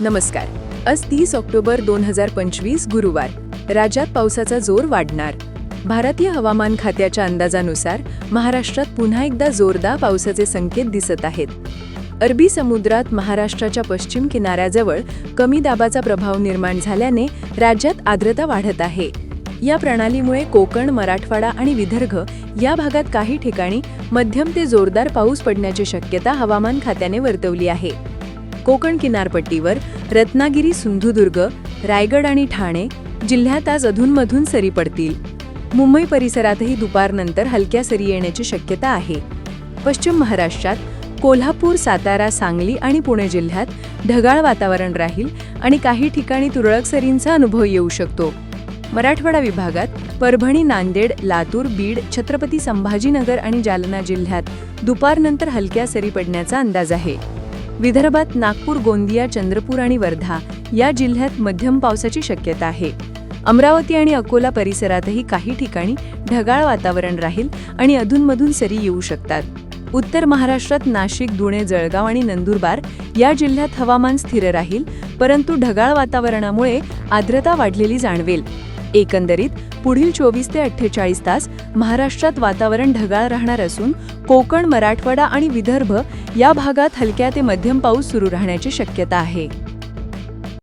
नमस्कार. आज तीस ऑक्टोबर दोन हजार पंचवीस गुरुवार. राज्यात पावसाचा जोर वाढणार. भारतीय हवामान खात्याच्या अंदाजानुसार महाराष्ट्रात पुन्हा एकदा जोरदार पावसाचे संकेत दिसत आहेत. अरबी समुद्रात महाराष्ट्राच्या पश्चिम किनाऱ्याजवळ कमी दाबाचा प्रभाव निर्माण झाल्याने राज्यात आर्द्रता वाढत आहे. या प्रणालीमुळे कोकण मराठवाडा आणि विदर्भ या भागात काही ठिकाणी मध्यम ते जोरदार पाऊस पडण्याची शक्यता हवामान खात्याने वर्तवली आहे. कोकण किनारपट्टीवर रत्नागिरी सिंधुदुर्ग रायगड आणि ठाणे जिल्ह्यात आज अधूनमधून सरी पडतील. मुंबई परिसरातही दुपारनंतर हलक्या सरी येण्याची शक्यता आहे. पश्चिम महाराष्ट्रात कोल्हापूर सातारा सांगली आणि पुणे जिल्ह्यात ढगाळ वातावरण राहील आणि काही ठिकाणी तुरळक सरींचा अनुभव येऊ शकतो. मराठवाडा विभागात परभणी नांदेड लातूर बीड छत्रपती संभाजीनगर आणि जालना जिल्ह्यात दुपारनंतर हलक्या सरी पडण्याचा अंदाज आहे. विदर्भात नागपूर गोंदिया चंद्रपूर आणि वर्धा या जिल्ह्यात मध्यम पावसाची शक्यता आहे. अमरावती आणि अकोला परिसरातही काही ठिकाणी ढगाळ वातावरण राहील आणि अधूनमधून सरी येऊ शकतात. उत्तर महाराष्ट्रात नाशिक धुळे जळगाव आणि नंदुरबार या जिल्ह्यात हवामान स्थिर राहील परंतु ढगाळ वातावरणामुळे आर्द्रता वाढलेली जाणवेल. एकंदरीत पुढील चोवीस ते अठ्ठेचाळीस तास महाराष्ट्रात वातावरण ढगाळ राहणार असून कोकण मराठवाडा आणि विदर्भ या भागात हलक्या ते मध्यम पाऊस सुरू राहण्याची शक्यता आहे.